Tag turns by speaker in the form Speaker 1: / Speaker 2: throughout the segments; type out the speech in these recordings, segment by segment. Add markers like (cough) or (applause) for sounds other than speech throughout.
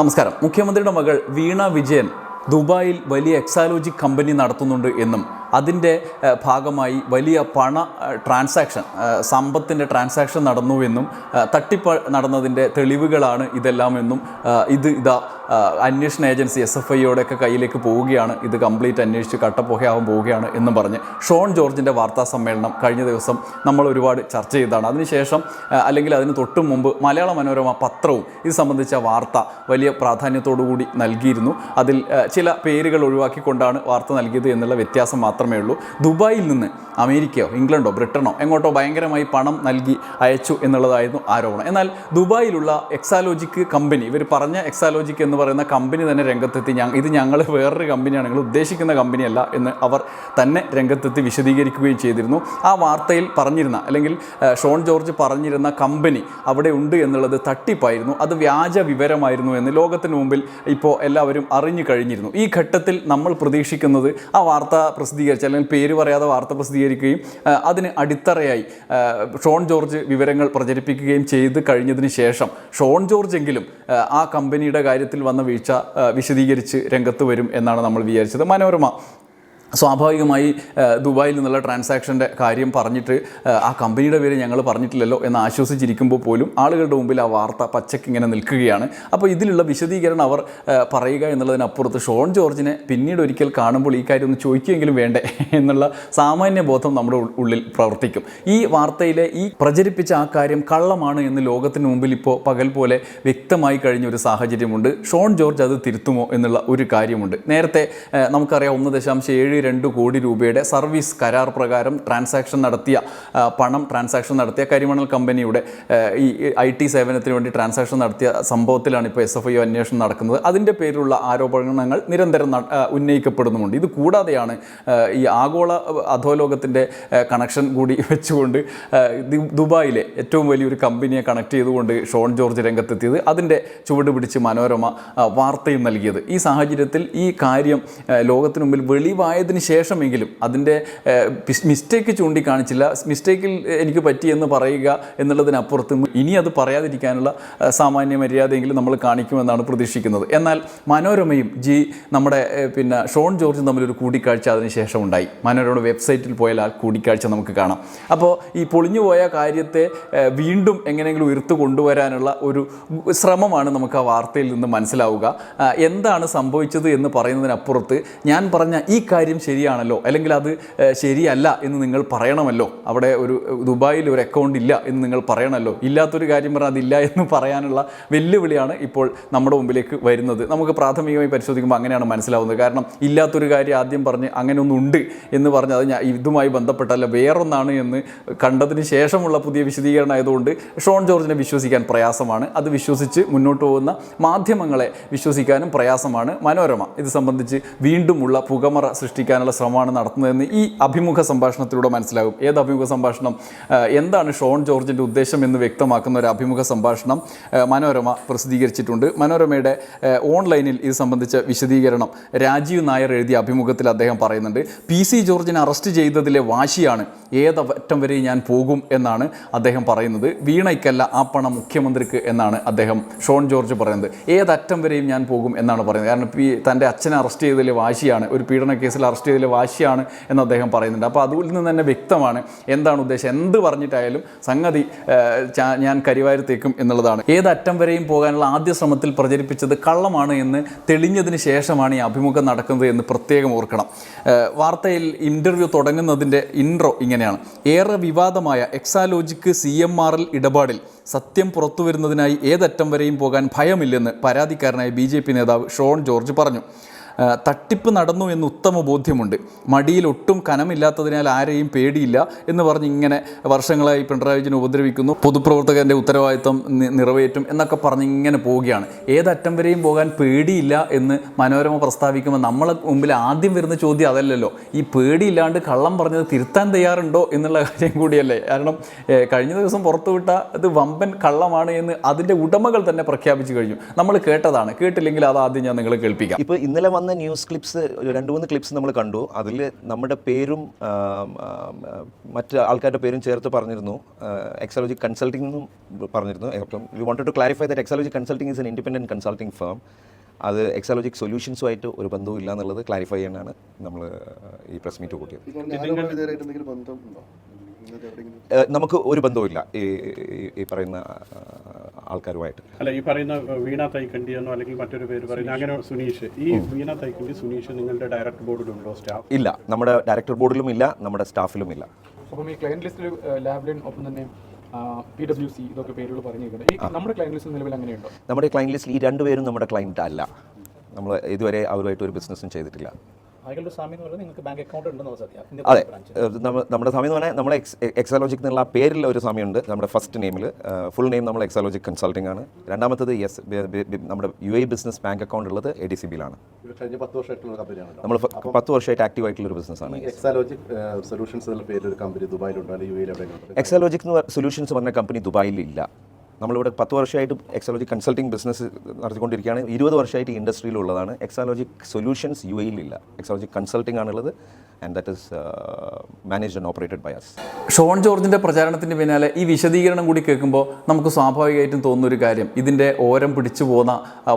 Speaker 1: നമസ്കാരം. മുഖ്യമന്ത്രിയുടെ മകൾ വീണ വിജയൻ ദുബായിൽ വലിയ എക്സാലോജി കമ്പനി നടത്തുന്നുണ്ട് എന്നും അതിന്റെ ഭാഗമായി വലിയ പണ ട്രാൻസാക്ഷൻ സമ്പത്തിന്റെ ട്രാൻസാക്ഷൻ നടന്നു എന്നും ഏഹ്, തട്ടിപ്പ് നടന്നതിന്റെ തെളിവുകളാണ് ഇതെല്ലാം എന്നും ഇത് ഇതാ അന്വേഷണ ഏജൻസി എസ് എഫ് ഐയോടെയൊക്കെ കയ്യിലേക്ക് പോവുകയാണ്. ഇത് കംപ്ലീറ്റ് അന്വേഷിച്ച് കട്ടപ്പുകയാവാൻ പോവുകയാണ് എന്നും പറഞ്ഞ് ഷോൺ ജോർജിന്റെ വാർത്താ സമ്മേളനം കഴിഞ്ഞ ദിവസം നമ്മൾ ഒരുപാട് ചർച്ച ചെയ്തതാണ്. അതിനുശേഷം അല്ലെങ്കിൽ അതിന് തൊട്ടു മുമ്പ് മലയാള മനോരമ പത്രവും ഇത് സംബന്ധിച്ച വാർത്ത വലിയ പ്രാധാന്യത്തോടു കൂടി നൽകിയിരുന്നു. അതിൽ ചില പേരുകൾ ഒഴിവാക്കിക്കൊണ്ടാണ് വാർത്ത നൽകിയത് എന്നുള്ള വ്യത്യാസം മാത്രമേ ഉള്ളൂ. ദുബായിൽ നിന്ന് അമേരിക്കയോ ഇംഗ്ലണ്ടോ ബ്രിട്ടനോ എങ്ങോട്ടോ ഭയങ്കരമായി പണം നൽകി അയച്ചു എന്നുള്ളതായിരുന്നു ആരോപണം. എന്നാൽ ദുബായിലുള്ള എക്സാലോജിക് കമ്പനി ഇവർ പറഞ്ഞ എക്സാലോജിക് എന്ന് പറയുന്ന കമ്പനി തന്നെ രംഗത്തെത്തി. ഞാൻ ഇത് ഞങ്ങൾ വേറൊരു കമ്പനിയാണ് നിങ്ങൾ ഉദ്ദേശിക്കുന്ന കമ്പനിയല്ല എന്ന് അവർ തന്നെ രംഗത്തെത്തി വിശദീകരിക്കുകയും ചെയ്തിരുന്നു. ആ വാർത്തയിൽ പറഞ്ഞിരുന്ന അല്ലെങ്കിൽ ഷോൺ ജോർജ് പറഞ്ഞിരുന്ന കമ്പനി അവിടെ ഉണ്ട് എന്നുള്ളത് തട്ടിപ്പായിരുന്നു. അത് വ്യാജ വിവരമായിരുന്നു എന്ന് ലോകത്തിന് മുമ്പിൽ ഇപ്പോൾ എല്ലാവരും അറിഞ്ഞു കഴിഞ്ഞിരുന്നു. ഈ ഘട്ടത്തിൽ നമ്മൾ പ്രതീക്ഷിക്കുന്നത് ആ വാർത്ത പ്രസിദ്ധീകരിച്ച അല്ലെങ്കിൽ പേര് പറയാതെ വാർത്ത പ്രസിദ്ധീകരിക്കുകയും അതിന് അടിത്തറയായി ഷോൺ ജോർജ് വിവരങ്ങൾ പ്രചരിപ്പിക്കുകയും ചെയ്ത് കഴിഞ്ഞതിന് ശേഷം ഷോൺ ജോർജ് എങ്കിലും ആ, കമ്പനിയുടെ കാര്യത്തിൽ വന്ന വീഴ്ച വിശദീകരിച്ച് രംഗത്ത് വരും എന്നാണ് നമ്മൾ വിചാരിച്ചത്. മനോരമ സ്വാഭാവികമായി ദുബായിൽ നിന്നുള്ള ട്രാൻസാക്ഷന്റെ കാര്യം പറഞ്ഞിട്ട് ആ, കമ്പനിയുടെ പേര് ഞങ്ങൾ പറഞ്ഞിട്ടില്ലല്ലോ എന്ന് ആശ്വസിച്ചിരിക്കുമ്പോൾ പോലും ആളുകളുടെ മുമ്പിൽ ആ വാർത്ത പച്ചയ്ക്ക് ഇങ്ങനെ നിൽക്കുകയാണ്. അപ്പോൾ ഇതിലുള്ള വിശദീകരണം അവർ പറയുക എന്നുള്ളതിനപ്പുറത്ത് ഷോൺ ജോർജിനെ പിന്നീട് ഒരിക്കൽ കാണുമ്പോൾ ഈ കാര്യം ഒന്ന് ചോദിക്കുമെങ്കിലും വേണ്ടേ എന്നുള്ള സാമാന്യ ബോധം നമ്മുടെ ഉള്ളിൽ പ്രവർത്തിക്കും. ഈ വാർത്തയിലെ ഈ പ്രചരിപ്പിച്ച ആ കാര്യം കള്ളമാണ് എന്ന് ലോകത്തിന് മുമ്പിൽ ഇപ്പോൾ പകൽ പോലെ വ്യക്തമായി കഴിഞ്ഞ ഒരു സാഹചര്യമുണ്ട്. ഷോൺ ജോർജ് അത് തിരുത്തുമോ എന്നുള്ള ഒരു കാര്യമുണ്ട്. നേരത്തെ നമുക്കറിയാം ഒന്ന് ദശാംശം ഏഴ് രണ്ട് കോടി രൂപയുടെ സർവീസ് കരാർ പ്രകാരം ട്രാൻസാക്ഷൻ നടത്തിയ പണം ട്രാൻസാക്ഷൻ നടത്തിയ കരിമണൽ കമ്പനിയുടെ ഈ ഐ ടി സേവനത്തിന് വേണ്ടി ട്രാൻസാക്ഷൻ നടത്തിയ സംഭവത്തിലാണ് ഇപ്പോൾ എസ് എഫ് ഐ അന്വേഷണം നടക്കുന്നത്. അതിന്റെ പേരിലുള്ള ആരോപണങ്ങൾ നിരന്തരം ഉന്നയിക്കപ്പെടുന്നുമുണ്ട്. ഇത് കൂടാതെയാണ് ഈ ആഗോള അധോലോകത്തിന്റെ കണക്ഷൻ കൂടി (laughs) വെച്ചുകൊണ്ട് ദുബായിലെ ഏറ്റവും വലിയൊരു കമ്പനിയെ കണക്ട് ചെയ്തുകൊണ്ട് ഷോൺ ജോർജ് രംഗത്തെത്തിയത് അതിന്റെ ചുവട് പിടിച്ച് മനോരമ വാർത്തയും നൽകിയത്. ഈ സാഹചര്യത്തിൽ ഈ കാര്യം ലോകത്തിനു മുമ്പിൽ മുമ്പിൽ വെളിവായതിന് ശേഷമെങ്കിലും അതിന്റെ മിസ്റ്റേക്ക് ചൂണ്ടിക്കാണിച്ചില്ല. മിസ്റ്റേക്കിൽ എനിക്ക് പറ്റിയെന്ന് പറയുക എന്നുള്ളതിനപ്പുറത്ത് ഇനി അത് പറയാതിരിക്കാനുള്ള സാമാന്യ മര്യാദയെങ്കിലും നമ്മൾ കാണിക്കുമെന്നാണ് പ്രതീക്ഷിക്കുന്നത്. എന്നാൽ മനോരമയും ജി നമ്മുടെ പിന്നെ ഷോൺ ജോർജും തമ്മിലൊരു കൂടിക്കാഴ്ച അതിനുശേഷം ഉണ്ടായി മനോരമയുടെ വെബ്സൈറ്റിൽ പോയാൽ ആ കൂടിക്കാഴ്ച നമുക്ക് കാണാം. അപ്പോൾ ഈ പൊളിഞ്ഞുപോയ കാര്യത്തെ വീണ്ടും എങ്ങനെയെങ്കിലും ഉയർത്തു കൊണ്ടുവരാനുള്ള ഒരു ശ്രമമാണ് നമുക്ക് ആ വാർത്തയിൽ നിന്ന് മനസ്സിലാവുക. എന്താണ് സംഭവിച്ചത് എന്ന് പറയുന്നതിനപ്പുറത്ത് ഞാൻ പറഞ്ഞ ഈ കാര്യം ശരിയാണല്ലോ? അല്ലെങ്കിൽ അത് ശരിയല്ല എന്ന് നിങ്ങൾ പറയണമല്ലോ? അവിടെ ഒരു ദുബായിൽ ഒരു അക്കൗണ്ട് ഇല്ല എന്ന് നിങ്ങൾ പറയണമല്ലോ? ഇല്ലാത്തൊരു കാര്യം പറഞ്ഞാൽ അതില്ല എന്ന് പറയാനുള്ള വെല്ലുവിളിയാണ് ഇപ്പോൾ നമ്മുടെ മുമ്പിലേക്ക് വരുന്നത്. നമുക്ക് പ്രാഥമികമായി പരിശോധിക്കുമ്പോൾ അങ്ങനെയാണ് മനസ്സിലാവുന്നത്. കാരണം ഇല്ലാത്തൊരു കാര്യം ആദ്യം പറഞ്ഞ് അങ്ങനെ ഒന്നുണ്ട് എന്ന് പറഞ്ഞ് അത് ഞാൻ ഇതുമായി ബന്ധപ്പെട്ടല്ല വേറൊന്നാണ് എന്ന് കണ്ടതിന് ശേഷമുള്ള പുതിയ വിശദീകരണം ആയതുകൊണ്ട് ഷോൺ ജോർജിനെ വിശ്വസിക്കാൻ പ്രയാസമാണ്. അത് വിശ്വസിച്ച് മുന്നോട്ട് പോകുന്ന മാധ്യമങ്ങളെ വിശ്വസിക്കാനും പ്രയാസമാണ് മനോരമ. ഇത് സംബന്ധിച്ച് വീണ്ടുമുള്ള പുകമറ സൃഷ്ടിക്കാനുള്ള ശ്രമമാണ് നടത്തുന്നതെന്ന് ഈ അഭിമുഖ സംഭാഷണത്തിലൂടെ മനസ്സിലാകും. ഏത് അഭിമുഖ സംഭാഷണം? എന്താണ് ഷോൺ ജോർജിന്റെ ഉദ്ദേശം എന്ന് വ്യക്തമാക്കുന്ന ഒരു അഭിമുഖ സംഭാഷണം മനോരമ പ്രസിദ്ധീകരിച്ചിട്ടുണ്ട്. മനോരമയുടെ ഓൺലൈനിൽ ഇത് സംബന്ധിച്ച വിശദീകരണം രാജീവ് നായർ എഴുതിയ അഭിമുഖത്തിൽ അദ്ദേഹം പറയുന്നുണ്ട്. പി സി ജോർജിനെ അറസ്റ്റ് ചെയ്തതിലെ വാശിയാണ് ഏതറ്റം വരെ ഞാൻ പോകും എന്നാണ് അദ്ദേഹം പറയുന്നത്. വീണയ്ക്കല്ല ആ പണം മുഖ്യമന്ത്രിക്ക് എന്നാണ് അദ്ദേഹം ഷോൺ ജോർജ് പറയുന്നത്. ഏതറ്റം വരെയും ഞാൻ പോകും എന്നാണ് പറയുന്നത്. കാരണം പി തന്റെ അച്ഛനെ അറസ്റ്റ് ചെയ്തതിലെ വാശിയാണ് ഒരു പീഡന കേസിൽ അറസ്റ്റ് ചെയ്തതിലെ വാശിയാണ് എന്ന് അദ്ദേഹം പറയുന്നുണ്ട്. അപ്പോൾ അതിൽ നിന്ന് തന്നെ വ്യക്തമാണ് എന്താണ് ഉദ്ദേശം. എന്ത് പറഞ്ഞിട്ടായാലും സംഗതി ഞാൻ കരിവാരത്തേക്കും എന്നുള്ളതാണ്. ഏതറ്റം വരെയും പോകാനുള്ള ആദ്യ ശ്രമത്തിൽ പ്രചരിപ്പിച്ചത് കള്ളമാണ് എന്ന് തെളിഞ്ഞതിന് ശേഷമാണ് ഈ അഭിമുഖം നടക്കുന്നത് എന്ന് പ്രത്യേകം ഓർക്കണം. വാർത്തയിൽ ഇന്റർവ്യൂ തുടങ്ങുന്നതിന്റെ ഇൻട്രോ ഇങ്ങനെയാണ്. ഏറെ വിവാദമായ Exalogic C M R L ഇടപാടിൽ സത്യം പുറത്തു വരുന്നതിനായി ഏതറ്റം വരെയും പോകാൻ ഭയമില്ലെന്ന് പരാതിക്കാരനായ ബി നേതാവ് ഷോൺ ജോർജ് പറഞ്ഞു. തട്ടിപ്പ് നടന്നു എന്ന് ഉത്തമ ബോധ്യമുണ്ട്. മടിയിൽ ഒട്ടും കനമില്ലാത്തതിനാൽ ആരെയും പേടിയില്ല എന്ന് പറഞ്ഞ് ഇങ്ങനെ വർഷങ്ങളായി പിണറായി വിജയൻ ഉപദ്രവിക്കുന്നു. പൊതുപ്രവർത്തകന്റെ ഉത്തരവാദിത്വം നിറവേറ്റും എന്നൊക്കെ പറഞ്ഞ് ഇങ്ങനെ പോവുകയാണ്. ഏതറ്റം വരെയും പോകാൻ പേടിയില്ല എന്ന് മനോരമ പ്രസ്താവിക്കുമ്പോൾ നമ്മളെ മുമ്പിൽ ആദ്യം വരുന്ന ചോദ്യം അതല്ലല്ലോ. ഈ പേടിയില്ലാണ്ട് കള്ളം പറഞ്ഞത് തിരുത്താൻ തയ്യാറുണ്ടോ എന്നുള്ള കാര്യം കൂടിയല്ലേ. കാരണം കഴിഞ്ഞ ദിവസം പുറത്തുവിട്ട ഇത് വമ്പൻ കള്ളമാണ് എന്ന് അതിന്റെ ഉടമകൾ തന്നെ പ്രഖ്യാപിച്ചു കഴിഞ്ഞു. നമ്മൾ കേട്ടതാണ്. കേട്ടില്ലെങ്കിൽ അത് ആദ്യം ഞാൻ നിങ്ങളെ കേൾപ്പിക്കാം.
Speaker 2: ഇപ്പോൾ ഇന്നലെ വന്ന വന്ന ന്യൂസ് ക്ലിപ്സ് രണ്ട് മൂന്ന് ക്ലിപ്സ് നമ്മൾ കണ്ടു. അതിൽ നമ്മുടെ പേരും മറ്റ് ആൾക്കാരുടെ പേരും ചേർത്ത് പറഞ്ഞിരുന്നു. എക്സോളജി കൺസൾട്ടിംഗ് എന്നും പറഞ്ഞിരുന്നു. അപ്പം we want to clarify that Exalogic consulting is an independent consulting firm അത് എക്സോളജിക് സൊല്യൂഷൻസുമായിട്ട് ഒരു ബന്ധവും ഇല്ല എന്നുള്ളത് ക്ലാരിഫൈ ചെയ്യാനാണ് നമ്മൾ ഈ പ്രസ് മീറ്റ് കൂട്ടിയത്. നമുക്ക് ഒരു ബന്ധവുമില്ല ഈ പറയുന്ന ആൾക്കാരുമായിട്ട്.
Speaker 3: അല്ല ഈ പറയുന്ന വീണ തൈക്കണ്ടി എന്നോ അല്ലെങ്കിൽ മറ്റൊരു പേര് പറയുന്ന അങ്ങനെ സുനീഷ്. ഈ വീണ തൈക്കണ്ടി സുനീഷ് നിങ്ങളുടെ ഡയറക്ടർ ബോർഡിലുണ്ടോ സ്റ്റാഫ്?
Speaker 2: ഇല്ല. നമ്മുടെ ഡയറക്ടർ ബോർഡിലും ഇല്ല നമ്മുടെ സ്റ്റാഫിലും ഇല്ല.
Speaker 4: അപ്പം ഈ ക്ലയന്റ് ലിസ്റ്റിൽ ലാബ്ലിൻ ഒപ്പം തന്നെ പി ഡബ്ല്യു സി ഇതൊക്കെ പേരുകൾ പറഞ്ഞിരിക്കുന്നത്. ഈ നമ്മുടെ ക്ലയന്റ് ലിസ്റ്റ് നിലവിൽ അങ്ങനെയുണ്ടോ?
Speaker 2: നമ്മുടെ ക്ലയന്റ് ലിസ്റ്റിൽ ഈ രണ്ടുപേരും നമ്മുടെ ക്ലയന്റ് അല്ല. നമ്മൾ ഇതുവരെ അവരുമായിട്ട് ഒരു ബിസിനസ്സും ചെയ്തിട്ടില്ല.
Speaker 5: അയാളുടെ എന്ന് പറയുന്നത് നിങ്ങൾക്ക് ബാങ്ക് അക്കൗണ്ട് ഉണ്ടെന്ന് സത്യം.
Speaker 2: അതെ. നമ്മുടെ സമയം എന്ന് പറഞ്ഞാൽ നമ്മുടെ എക്സ് എക്സാലോജിക് എന്നുള്ള ആ പേരിൽ ഒരു സമയമുണ്ട് നമ്മുടെ ഫസ്റ്റ് നെയിമിൽ ഫുൾ നെയിം നമ്മൾ എക്സാലോജിക് കൺസൾട്ടിംഗ് ആണ്. രണ്ടാമത്തത് യെസ് നമ്മുടെ U A business bank account ഉള്ളത് എ ഡി സി ബിയിലാണ്
Speaker 6: ഇത് കഴിഞ്ഞ പത്ത് വർഷമായിട്ടുള്ള കമ്പനിയാണ്
Speaker 2: നമ്മൾ പത്ത് വർഷമായിട്ട് ആക്റ്റീവ് ആയിട്ടുള്ള ഒരു ബിസിനസ്സാണ്
Speaker 6: എക്സാലോജിക് സൊല്യൂഷൻസ് എന്നുള്ള പേരിൽ ഒരു കമ്പനി ദുബായിലുണ്ട്
Speaker 2: എക്സാലോജിക് സൊല്യൂഷൻസ് പറഞ്ഞ കമ്പനി ദുബായിൽ ഇല്ല. നമ്മളിവിടെ പത്ത് വർഷമായിട്ട് എക്സോളജി കൺസൾട്ടിംഗ് ബിസിനസ് നടത്തിക്കൊണ്ടിരിക്കുകയാണ്. ഇരുപത് വർഷമായിട്ട് ഇൻഡസ്ട്രിയിലുള്ളതാണ് എക്സോളജി സൊല്യൂഷൻസ് യു എയിലില്ല എക്സാലോജി കൺസൾട്ടിംഗ് ആണുള്ളത്. And that is managed and operated by us
Speaker 1: Shone ജോർജിന്റെ പ്രചാരണത്തിന് പിന്നാലെ ഈ വിശദീകരണം കൂടി കേൾക്കുമ്പോൾ നമുക്ക് സ്വാഭാവികമായിട്ടും തോന്നുന്ന ഒരു കാര്യം. ഇതിന്റെ ഓരം പിടിച്ചു പോകുന്ന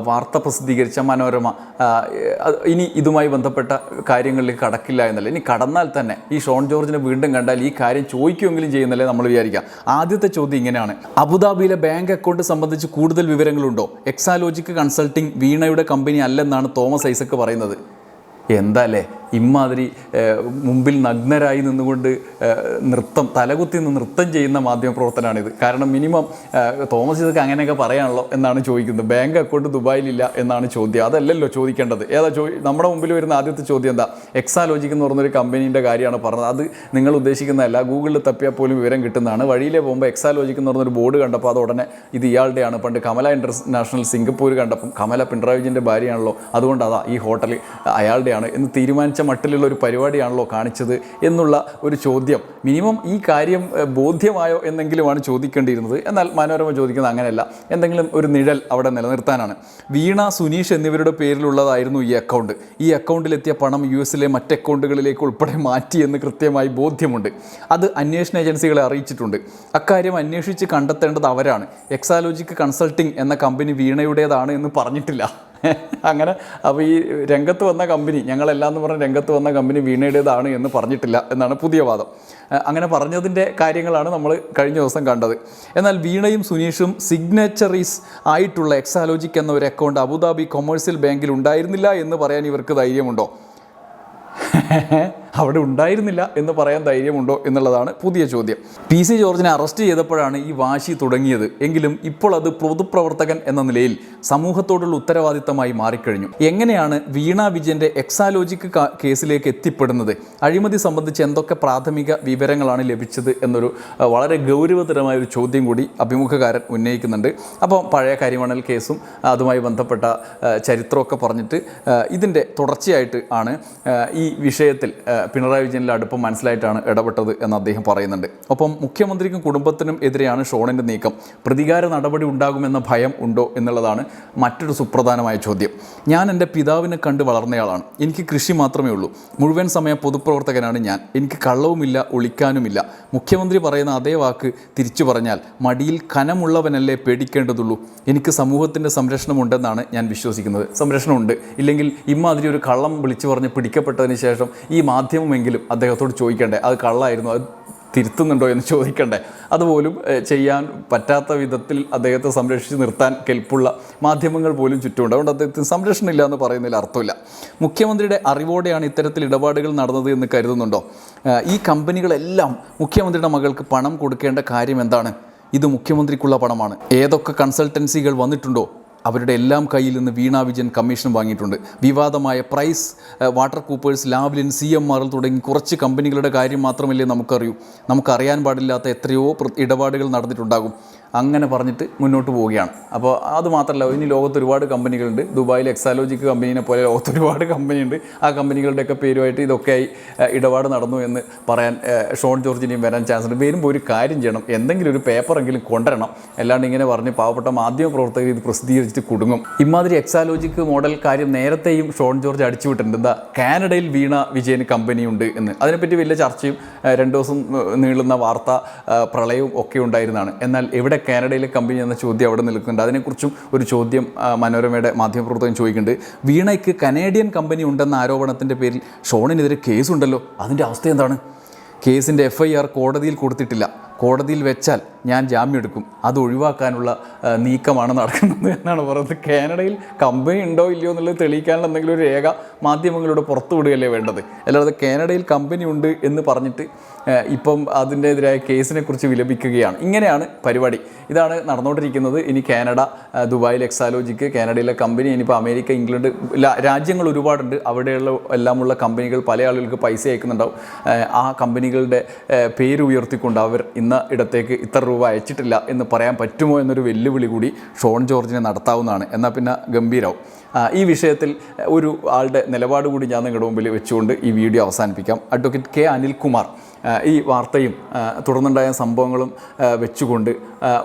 Speaker 1: വാർത്ത പ്രസിദ്ധീകരിച്ച മനോരമ ഇനി ഇതുമായി ബന്ധപ്പെട്ട കാര്യങ്ങളിലേക്ക് കടക്കില്ല എന്നല്ല. ഇനി കടന്നാൽ തന്നെ ഈ ഷോൺ ജോർജിനെ വീണ്ടും കണ്ടാൽ ഈ കാര്യം ചോദിക്കുമെങ്കിലും ചെയ്യുന്നല്ലേ നമ്മൾ വിചാരിക്കാം ആദ്യത്തെ ചോദ്യം ഇങ്ങനെയാണ്. അബുദാബിയിലെ ബാങ്ക് അക്കൗണ്ട് സംബന്ധിച്ച് കൂടുതൽ വിവരങ്ങളുണ്ടോ? എക്സാലോജിക് കൺസൾട്ടിംഗ് വീണയുടെ കമ്പനി അല്ലെന്നാണ് തോമസ് ഐസക്ക് പറയുന്നത്. എന്താ അല്ലേ? ഇമ്മാതിരി ഏഹ്, മുമ്പിൽ നഗ്നരായി നിന്നുകൊണ്ട് നൃത്തം തലകുത്തി നിന്ന് നൃത്തം ചെയ്യുന്ന മാധ്യമപ്രവർത്തനമാണിത് കാരണം മിനിമം തോമസ് ഇതൊക്കെ അങ്ങനെയൊക്കെ പറയാണല്ലോ എന്നാണ് ചോദിക്കുന്നത്. ബാങ്ക് അക്കൗണ്ട് ദുബായിലില്ല എന്നാണ് ചോദ്യം. അതല്ലല്ലോ ചോദിക്കേണ്ടത്. ഏതാ ചോ നമ്മുടെ മുമ്പിൽ വരുന്ന ആദ്യത്തെ ചോദ്യം എന്താ? എക്സാലോജിക് എന്ന് പറഞ്ഞൊരു കമ്പനീന്റെ കാര്യമാണ് പറഞ്ഞത്. അത് നിങ്ങൾ ഉദ്ദേശിക്കുന്നതല്ല. ഗൂഗിളിൽ തപ്പിയാൽ പോലും വിവരം കിട്ടുന്നതാണ്. വഴിയിലെ പോകുമ്പോൾ എക്സാലോജിക് എന്ന് പറഞ്ഞൊരു ബോർഡ് കണ്ടപ്പോൾ അത് ഉടനെ ഇത് ഇയാളുടെയാണ്. പണ്ട് കമല ഇന്റർനാഷണൽ സിംഗപ്പൂർ കണ്ടപ്പം കമല പിണറായി വിജയന്റെ ഭാര്യയാണല്ലോ. അതുകൊണ്ട് അതാ ഈ ഹോട്ടൽ അയാളുടെയാണ് എന്ന് തീരുമാനിച്ച മട്ടിലുള്ള ഒരു പരിപാടിയാണല്ലോ കാണിച്ചത് എന്നുള്ള ഒരു ചോദ്യം. മിനിമം ഈ കാര്യം ബോധ്യമായോ എന്നെങ്കിലുമാണ് ചോദിക്കേണ്ടിയിരുന്നത്. എന്നാൽ മനോരമ ചോദിക്കുന്നത് അങ്ങനെയല്ല. എന്തെങ്കിലും ഒരു നിഴൽ അവിടെ നിലനിർത്താനാണ്. വീണ സുനീഷ് എന്നിവരുടെ പേരിലുള്ളതായിരുന്നു ഈ അക്കൗണ്ട് ഈ അക്കൗണ്ടിലെത്തിയ പണം യു എസിലെ മറ്റ് അക്കൗണ്ടുകളിലേക്ക് ഉൾപ്പെടെ മാറ്റി എന്ന് കൃത്യമായി ബോധ്യമുണ്ട്. അത് അന്വേഷണ ഏജൻസികളെ അറിയിച്ചിട്ടുണ്ട്. അക്കാര്യം അന്വേഷിച്ച് കണ്ടെത്തേണ്ടത് അവരാണ്. എക്സാലോജിക്ക് കൺസൾട്ടിംഗ് എന്ന കമ്പനി വീണയുടേതാണ് എന്ന് പറഞ്ഞിട്ടില്ല. അങ്ങനെ അപ്പോൾ ഈ രംഗത്ത് വന്ന കമ്പനി ഞങ്ങളെല്ലാം എന്ന് പറഞ്ഞ രംഗത്ത് വന്ന കമ്പനി വീണയുടേതാണ് എന്ന് പറഞ്ഞിട്ടില്ല എന്നാണ് പുതിയ വാദം. അങ്ങനെ പറഞ്ഞതിന്റെ കാര്യങ്ങളാണ് നമ്മൾ കഴിഞ്ഞ ദിവസം കണ്ടത്. എന്നാൽ വീണയും സുനീഷും സിഗ്നേച്ചറീസ് ആയിട്ടുള്ള എക്സാലോജിക് എന്ന ഒരു അക്കൗണ്ട് അബുദാബി കൊമേഴ്സ്യൽ ബാങ്കിൽ ഉണ്ടായിരുന്നില്ല എന്ന് പറയാൻ ഇവർക്ക് ധൈര്യമുണ്ടോ? (laughs) അവിടെ ഉണ്ടായിരുന്നില്ല എന്ന് പറയാൻ ധൈര്യമുണ്ടോ എന്നുള്ളതാണ് പുതിയ ചോദ്യം. പി സി ജോർജിനെ അറസ്റ്റ് ചെയ്തപ്പോഴാണ് ഈ വാശി തുടങ്ങിയത്. എങ്കിലും ഇപ്പോൾ അത് പൊതുപ്രവർത്തകൻ എന്ന നിലയിൽ സമൂഹത്തോടുള്ള ഉത്തരവാദിത്തമായി മാറിക്കഴിഞ്ഞു. എങ്ങനെയാണ് വീണ വിജയന്റെ എക്സാലോജിക്ക് കേസിലേക്ക് എത്തിപ്പെടുന്നത്? അഴിമതി സംബന്ധിച്ച് എന്തൊക്കെ പ്രാഥമിക വിവരങ്ങളാണ് ലഭിച്ചത് എന്നൊരു വളരെ ഗൗരവതരമായ ഒരു ചോദ്യം കൂടി അഭിമുഖകാരൻ ഉന്നയിക്കുന്നുണ്ട്. അപ്പോൾ പഴയ കരിമണൽ കേസും അതുമായി ബന്ധപ്പെട്ട ചരിത്രമൊക്കെ പറഞ്ഞിട്ട് ഇതിന്റെ തുടർച്ചയായിട്ട് ആണ് ഈ വിഷയത്തിൽ പിണറായി വിജയനിലെ അടുപ്പം മനസ്സിലായിട്ടാണ് ഇടപെട്ടത് എന്ന് അദ്ദേഹം പറയുന്നുണ്ട്. ഒപ്പം മുഖ്യമന്ത്രിക്കും കുടുംബത്തിനും എതിരെയാണ് ഷോണിന്റെ നീക്കം. പ്രതികാര നടപടി ഉണ്ടാകുമെന്ന ഭയം ഉണ്ടോ എന്നുള്ളതാണ് മറ്റൊരു സുപ്രധാനമായ ചോദ്യം. ഞാൻ എന്റെ പിതാവിനെ കണ്ട് വളർന്നയാളാണ്. എനിക്ക് കൃഷി മാത്രമേ ഉള്ളൂ. മുഴുവൻ സമയം പൊതുപ്രവർത്തകനാണ് ഞാൻ. എനിക്ക് കള്ളവുമില്ല ഒളിക്കാനുമില്ല. മുഖ്യമന്ത്രി പറയുന്ന അതേ വാക്ക് തിരിച്ചു പറഞ്ഞാൽ മടിയിൽ കനമുള്ളവനല്ലേ പേടിക്കേണ്ടതുള്ളൂ. എനിക്ക് സമൂഹത്തിന്റെ സംരക്ഷണമുണ്ടെന്നാണ് ഞാൻ വിശ്വസിക്കുന്നത്. സംരക്ഷണമുണ്ട്. ഇല്ലെങ്കിൽ ഇമ്മാതിരി ഒരു കള്ളം വിളിച്ചു പറഞ്ഞ് പിടിക്കപ്പെട്ടതിന് ശേഷം ഈ മാധ്യമമെങ്കിലും അദ്ദേഹത്തോട് ചോദിക്കണ്ടേ അത് കള്ളായിരുന്നു അത് തിരുത്തുന്നുണ്ടോ എന്ന് ചോദിക്കണ്ടേ? അതുപോലും ചെയ്യാൻ പറ്റാത്ത വിധത്തിൽ അദ്ദേഹത്തെ സംരക്ഷിച്ച് നിർത്താൻ കെൽപ്പുള്ള മാധ്യമങ്ങൾ പോലും ചുറ്റുമുണ്ട്. അതുകൊണ്ട് അദ്ദേഹത്തിന് സംരക്ഷണം ഇല്ല എന്ന് പറയുന്നതിൽ അർത്ഥമില്ല. മുഖ്യമന്ത്രിയുടെ അറിവോടെയാണ് ഇത്തരത്തിൽ ഇടപാടുകൾ നടന്നത് എന്ന് കരുതുന്നുണ്ടോ? ഈ കമ്പനികളെല്ലാം മുഖ്യമന്ത്രിയുടെ മകൾക്ക് പണം കൊടുക്കേണ്ട കാര്യം എന്താണ്? ഇത് മുഖ്യമന്ത്രിക്കുള്ള പണമാണ്. ഏതൊക്കെ കൺസൾട്ടൻസികൾ വന്നിട്ടുണ്ടോ? അവരുടെ എല്ലാം കയ്യിൽ നിന്ന് വീണ വിജയൻ കമ്മീഷൻ വാങ്ങിയിട്ടുണ്ട്. വിവാദമായ Price Water Coopers Lavalin C M R തുടങ്ങി കുറച്ച് കമ്പനികളുടെ കാര്യം മാത്രമല്ലേ നമുക്കറിയൂ. നമുക്കറിയാൻ പാടില്ലാത്ത എത്രയോ ഇടപാടുകൾ നടന്നിട്ടുണ്ടാകും. അങ്ങനെ പറഞ്ഞിട്ട് മുന്നോട്ട് പോവുകയാണ്. അപ്പോൾ അത് മാത്രമല്ല ഇനി ലോകത്ത് ഒരുപാട് കമ്പനികളുണ്ട്. ദുബായിൽ എക്സാലോജിക്ക് കമ്പനീനെ പോലെ ലോകത്ത് ഒരുപാട് കമ്പനിയുണ്ട്. ആ കമ്പനികളുടെയൊക്കെ പേരുമായിട്ട് ഇതൊക്കെയായി ഇടപാട് നടന്നു എന്ന് പറയാൻ ഷോൺ ജോർജിനെയും വരാൻ ചാൻസ് ഉണ്ട്. വരുമ്പോൾ ഒരു കാര്യം ചെയ്യണം. എന്തെങ്കിലും ഒരു പേപ്പറെങ്കിലും കൊണ്ടുവരണം. അല്ലാണ്ട് ഇങ്ങനെ പറഞ്ഞ് പാവപ്പെട്ട മാധ്യമ പ്രവർത്തകർ ഇത് പ്രസിദ്ധീകരിച്ചിട്ട് കുടുങ്ങും. ഇമാതിരി എക്സാലോജിക്ക് മോഡൽ കാര്യം നേരത്തെയും ഷോൺ ജോർജ് അടിച്ചു വിട്ടിട്ടുണ്ട് എന്താ കാനഡയിൽ വീണ വിജയൻ കമ്പനിയുണ്ട് എന്ന്. അതിനെപ്പറ്റി വലിയ ചർച്ചയും രണ്ട് ദിവസം നീളുന്ന വാർത്ത പ്രളയവും ഒക്കെ ഉണ്ടായിരുന്നതാണ് എന്നാൽ എവിടെ കാനഡയിലെ കമ്പനി എന്ന ചോദ്യം അവിടെ നിൽക്കുന്നുണ്ട്. അതിനെക്കുറിച്ചും ഒരു ചോദ്യം മനോരമയുടെ മാധ്യമപ്രവർത്തകൻ ചോദിക്കുന്നുണ്ട്. വീണയ്ക്ക് കനേഡിയൻ കമ്പനി ഉണ്ടെന്ന ആരോപണത്തിന്റെ പേരിൽ ഷോണിനെതിരെ കേസുണ്ടല്ലോ. അതിന്റെ അവസ്ഥ എന്താണ്? കേസിന്റെ എഫ് ഐ ആർ കോടതിയിൽ കൊടുത്തിട്ടില്ല. കോടതിയിൽ വെച്ചാൽ ഞാൻ ജാമ്യം എടുക്കും. അത് ഒഴിവാക്കാനുള്ള നീക്കമാണ് നടക്കുന്നത് എന്നാണ് പറയുന്നത്. കാനഡയിൽ കമ്പനി ഉണ്ടോ ഇല്ലയോ എന്നുള്ളത് തെളിയിക്കാനുള്ള എന്തെങ്കിലും ഒരു രേഖ മാധ്യമങ്ങളിലൂടെ പുറത്തു വിടുകയല്ലേ വേണ്ടത്? അല്ലാതെ കാനഡയിൽ കമ്പനി ഉണ്ട് എന്ന് പറഞ്ഞിട്ട് ഇപ്പം അതിന്റെതിരായ കേസിനെ കുറിച്ച് വിലപിക്കുകയാണ്. ഇങ്ങനെയാണ് പരിപാടി. ഇതാണ് നടന്നുകൊണ്ടിരിക്കുന്നത് ഇനി കാനഡ ദുബായിൽ എക്സാലോജിക്ക് കാനഡയിലെ കമ്പനി ഇനിയിപ്പോൾ അമേരിക്ക ഇംഗ്ലണ്ട് രാജ്യങ്ങൾ ഒരുപാടുണ്ട്. അവിടെയുള്ള എല്ലാമുള്ള കമ്പനികൾ പല ആളുകൾക്ക് പൈസ അയക്കുന്നുണ്ടാവും. ആ, കമ്പനികളുടെ പേര് ഉയർത്തിക്കൊണ്ട് അവർ ഇന്ന ഇടത്തേക്ക് ഇത്ര രൂപ അയച്ചിട്ടില്ല എന്ന് പറയാൻ പറ്റുമോ എന്നൊരു വെല്ലുവിളി കൂടി ഷോൺ ജോർജിനെ നടത്താവുന്നതാണ്. എന്നാൽ പിന്നെ ഗംഭീരാവും. ഈ വിഷയത്തിൽ ഒരു ആളുടെ നിലപാട് കൂടി ഞാൻ നിങ്ങളുടെ മുമ്പിൽ വെച്ചുകൊണ്ട് ഈ വീഡിയോ അവസാനിപ്പിക്കാം. Advocate K Anilkumar. ഈ വാർത്തയും തുടർന്നുണ്ടായ സംഭവങ്ങളും വെച്ചുകൊണ്ട്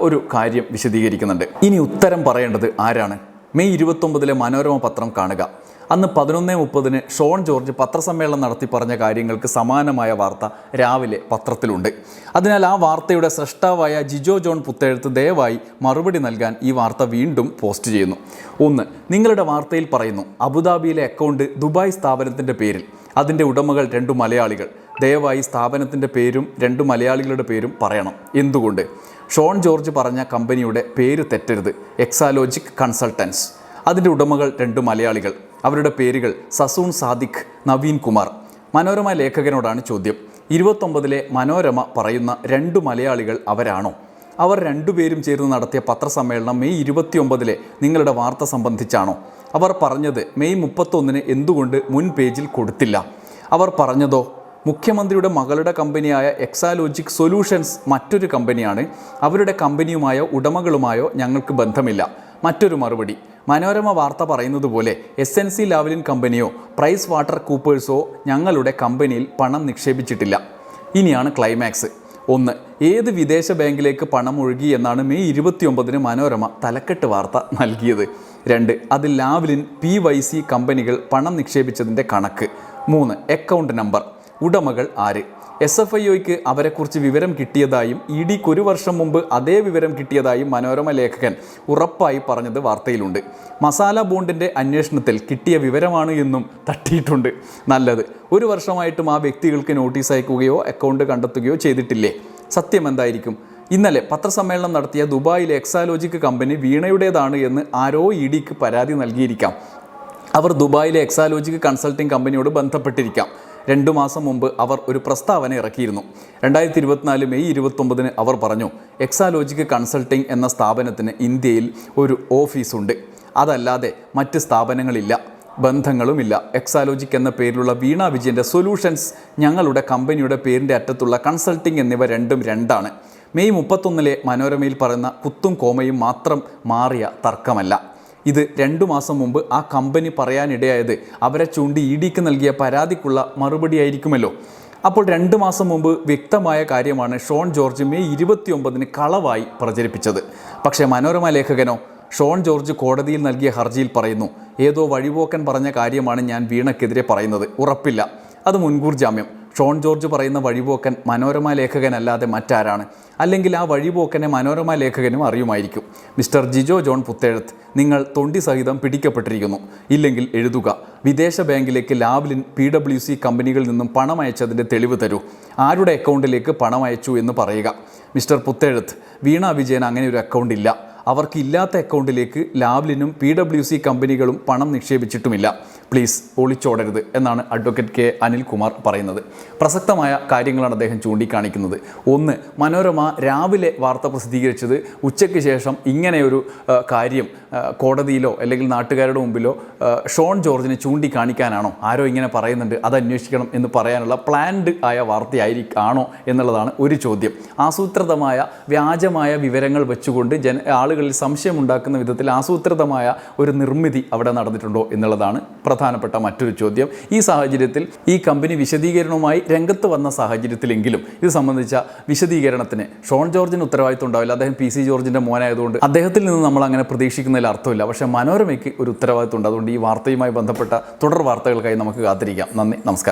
Speaker 1: ഒരു കാര്യം വിശദീകരിക്കുന്നുണ്ട്. ഇനി ഉത്തരം പറയേണ്ടത് ആരാണ്? മെയ് ഇരുപത്തൊമ്പതിലെ മനോരമ പത്രം കാണുക. അന്ന് പതിനൊന്ന് മുപ്പതിന് ഷോൺ ജോർജ് പത്രസമ്മേളനം നടത്തി പറഞ്ഞ കാര്യങ്ങൾക്ക് സമാനമായ വാർത്ത രാവിലെ പത്രത്തിലുണ്ട്. അതിനാൽ ആ വാർത്തയുടെ സൃഷ്ടാവായ ജിജോ ജോൺ പുത്തെഴുത്ത് ദയവായി മറുപടി നൽകാൻ ഈ വാർത്ത വീണ്ടും പോസ്റ്റ് ചെയ്യുന്നു. ഒന്ന് നിങ്ങളുടെ വാർത്തയിൽ പറയുന്നു അബുദാബിയിലെ അക്കൗണ്ട് ദുബായ് സ്ഥാപനത്തിന്റെ പേരിൽ. അതിന്റെ ഉടമകൾ രണ്ടു മലയാളികൾ. ദയവായി സ്ഥാപനത്തിന്റെ പേരും രണ്ട് മലയാളികളുടെ പേരും പറയണം. എന്തുകൊണ്ട്? ഷോൺ ജോർജ് പറഞ്ഞ കമ്പനിയുടെ പേര് തെറ്റരുത്. Exalogic consultants. അതിന്റെ ഉടമകൾ രണ്ട് മലയാളികൾ. അവരുടെ പേരുകൾ സസൂൺ സാദിഖ് നവീൻ കുമാർ. മനോരമ ലേഖകനോടാണ് ചോദ്യം. ഇരുപത്തൊമ്പതിലെ മനോരമ പറയുന്ന രണ്ട് മലയാളികൾ അവരാണോ? അവർ രണ്ടുപേരും ചേർന്ന് നടത്തിയ പത്രസമ്മേളനം മെയ് ഇരുപത്തിയൊമ്പതിലെ നിങ്ങളുടെ വാർത്ത സംബന്ധിച്ചാണോ? അവർ പറഞ്ഞത് മെയ് മുപ്പത്തൊന്നിന് എന്തുകൊണ്ട് മുൻ പേജിൽ കൊടുത്തില്ല? അവർ പറഞ്ഞതോ? മുഖ്യമന്ത്രിയുടെ മകളുടെ കമ്പനിയായ എക്സാലോജിക് സൊല്യൂഷൻസ് മറ്റൊരു കമ്പനിയാണ്. അവരുടെ കമ്പനിയുമായോ ഉടമകളുമായോ ഞങ്ങൾക്ക് ബന്ധമില്ല. മറ്റൊരു മറുപടി. മനോരമ വാർത്ത പറയുന്നത് പോലെ എസ് എൻ സി ലാവലിൻ കമ്പനിയോ പ്രൈസ് വാട്ടർ കൂപ്പേഴ്സോ ഞങ്ങളുടെ കമ്പനിയിൽ പണം നിക്ഷേപിച്ചിട്ടില്ല. ഇനിയാണ് ക്ലൈമാക്സ് ഒന്ന് ഏത് വിദേശ ബാങ്കിലേക്ക് പണം ഒഴുകി എന്നാണ് മെയ് ഇരുപത്തിയൊമ്പതിന് മനോരമ തലക്കെട്ട് വാർത്ത നൽകിയത്. രണ്ട് അത് ലാവലിൻ പി വൈ സി കമ്പനികൾ പണം നിക്ഷേപിച്ചതിന്റെ കണക്ക്. മൂന്ന് അക്കൗണ്ട് നമ്പർ ഉടമകൾ ആര്? എസ് എഫ് ഐ ഒയ്ക്ക് അവരെക്കുറിച്ച് വിവരം കിട്ടിയതായും ഇ ഡിക്ക് ഒരു വർഷം മുമ്പ് അതേ വിവരം കിട്ടിയതായും മനോരമ ലേഖകൻ ഉറപ്പായി പറഞ്ഞത് വാർത്തയിലുണ്ട്. മസാല ബോണ്ടിന്റെ അന്വേഷണത്തിൽ കിട്ടിയ വിവരമാണ് എന്നും തട്ടിയിട്ടുണ്ട്. നല്ലത് ഒരു വർഷമായിട്ടും ആ വ്യക്തികൾക്ക് നോട്ടീസ് അയക്കുകയോ അക്കൗണ്ട് കണ്ടെത്തുകയോ ചെയ്തിട്ടില്ലേ? സത്യം എന്തായിരിക്കും ഇന്നലെ പത്രസമ്മേളനം നടത്തിയ ദുബായിലെ എക്സാലോജിക് കമ്പനി വീണയുടേതാണ് എന്ന് ആരോ ഇ ഡിക്ക് പരാതി നൽകിയിരിക്കാം. അവർ ദുബായിലെ എക്സാലോജിക് കൺസൾട്ടിംഗ് കമ്പനിയോട് ബന്ധപ്പെട്ടിരിക്കാം. രണ്ടു മാസം മുമ്പ് അവർ ഒരു പ്രസ്താവന ഇറക്കിയിരുന്നു. രണ്ടായിരത്തി ഇരുപത്തിനാല് മെയ് ഇരുപത്തൊമ്പതിന് അവർ പറഞ്ഞു എക്സാലോജിക് കൺസൾട്ടിംഗ് എന്ന സ്ഥാപനത്തിന് ഇന്ത്യയിൽ ഒരു ഓഫീസുണ്ട്. അതല്ലാതെ മറ്റ് സ്ഥാപനങ്ങളില്ല ബന്ധങ്ങളുമില്ല. എക്സാലോജിക് എന്ന പേരിലുള്ള വീണ വിജയന്റെ സൊല്യൂഷൻസ് ഞങ്ങളുടെ കമ്പനിയുടെ പേരിന്റെ അറ്റത്തുള്ള കൺസൾട്ടിംഗ് എന്നിവ രണ്ടും രണ്ടാണ്. മെയ് മുപ്പത്തൊന്നിലെ മനോരമയിൽ പറയുന്ന കുത്തും കോമയും മാത്രം മാറിയ തർക്കമല്ല. ഇത് രണ്ടു മാസം മുമ്പ് ആ കമ്പനി പറയാനിടയായത് അവരെ ചൂണ്ടി ഇ ഡിക്ക് നൽകിയ പരാതിക്കുള്ള മറുപടിയായിരിക്കുമല്ലോ. അപ്പോൾ രണ്ട് മാസം മുമ്പ് വ്യക്തമായ കാര്യമാണ് ഷോൺ ജോർജ് മെയ് ഇരുപത്തിയൊമ്പതിന് കളവായി പ്രചരിപ്പിച്ചത്. പക്ഷേ മനോരമ ലേഖകനോ ഷോൺ ജോർജ് കോടതിയിൽ നൽകിയ ഹർജിയിൽ പറയുന്നു ഏതോ വഴിപോക്കൻ പറഞ്ഞ കാര്യമാണ് ഞാൻ വീണക്കെതിരെ പറയുന്നത്. ഉറപ്പില്ല. അത് മുൻകൂർ ജാമ്യം. ഷോൺ ജോർജ് പറയുന്ന വഴിപോക്കൻ മനോരമ ലേഖകനല്ലാതെ മറ്റാരാണ്? അല്ലെങ്കിൽ ആ വഴിപോക്കനെ മനോരമ ലേഖകനും അറിയുമായിരിക്കും. മിസ്റ്റർ ജിജോ ജോൺ പുത്തേഴത്ത് നിങ്ങൾ തൊണ്ടി സഹിതം പിടിക്കപ്പെട്ടിരിക്കുന്നു. ഇല്ലെങ്കിൽ എഴുതുക വിദേശ ബാങ്കിലേക്ക് ലാവ്ലിൻ പി ഡബ്ല്യു സി കമ്പനികളിൽ നിന്നും പണം അയച്ചതിന്റെ തെളിവ് തരൂ. ആരുടെ അക്കൗണ്ടിലേക്ക് പണം അയച്ചു എന്ന് പറയുക. മിസ്റ്റർ പുത്തേഴത്ത് വീണ വിജയൻ അങ്ങനെ ഒരു അക്കൗണ്ട് ഇല്ല. അവർക്ക് ഇല്ലാത്ത അക്കൗണ്ടിലേക്ക് ലാവ്ലിനും പി ഡബ്ല്യു സി കമ്പനികളും പണം നിക്ഷേപിച്ചിട്ടുമില്ല. പ്ലീസ് ഒളിച്ചോടരുത് എന്നാണ് അഡ്വക്കേറ്റ് കെ അനിൽകുമാർ പറയുന്നത്. പ്രസക്തമായ കാര്യങ്ങളാണ് അദ്ദേഹം ചൂണ്ടിക്കാണിക്കുന്നത്. ഒന്ന് മനോരമ രാവിലെ വാർത്ത പ്രസിദ്ധീകരിച്ചത് ഉച്ചയ്ക്ക് ശേഷം ഇങ്ങനെയൊരു കാര്യം കോടതിയിലോ അല്ലെങ്കിൽ നാട്ടുകാരുടെ മുമ്പിലോ ഷോൺ ജോർജിനെ ചൂണ്ടിക്കാണിക്കാനാണോ? ആരോ ഇങ്ങനെ പറയുന്നുണ്ട്. അത് അന്വേഷിക്കണം എന്ന് പറയാനുള്ള പ്ലാൻഡ് ആയ വാർത്തയായിരിക്കാണോ എന്നുള്ളതാണ് ഒരു ചോദ്യം. ആസൂത്രിതമായ വ്യാജമായ വിവരങ്ങൾ വെച്ചുകൊണ്ട് ജന ആളുകളിൽ സംശയമുണ്ടാക്കുന്ന വിധത്തിൽ ആസൂത്രിതമായ ഒരു നിർമ്മിതി അവിടെ നടന്നിട്ടുണ്ടോ എന്നുള്ളതാണ് പ്രധാനപ്പെട്ട മറ്റൊരു ചോദ്യം. ഈ സാഹചര്യത്തിൽ ഈ കമ്പനി വിശദീകരണവുമായി രംഗത്ത് വന്ന സാഹചര്യത്തിലെങ്കിലും ഇത് സംബന്ധിച്ച വിശദീകരണത്തിന് ഷോൺ ജോർജിന് ഉത്തരവാദിത്വം ഉണ്ടാവില്ല. അദ്ദേഹം പി സി ജോർജിന്റെ മോനായതുകൊണ്ട് അദ്ദേഹത്തിൽ നിന്ന് നമ്മൾ അങ്ങനെ പ്രതീക്ഷിക്കുന്നതിൽ അർത്ഥമില്ല. പക്ഷേ മനോരമയ്ക്ക് ഒരു ഉത്തരവാദിത്വം ഉണ്ട്. അതുകൊണ്ട് ഈ വാർത്തയുമായി ബന്ധപ്പെട്ട തുടർ വാർത്തകൾക്കായി നമുക്ക് കാത്തിരിക്കാം. നന്ദി. നമസ്കാരം.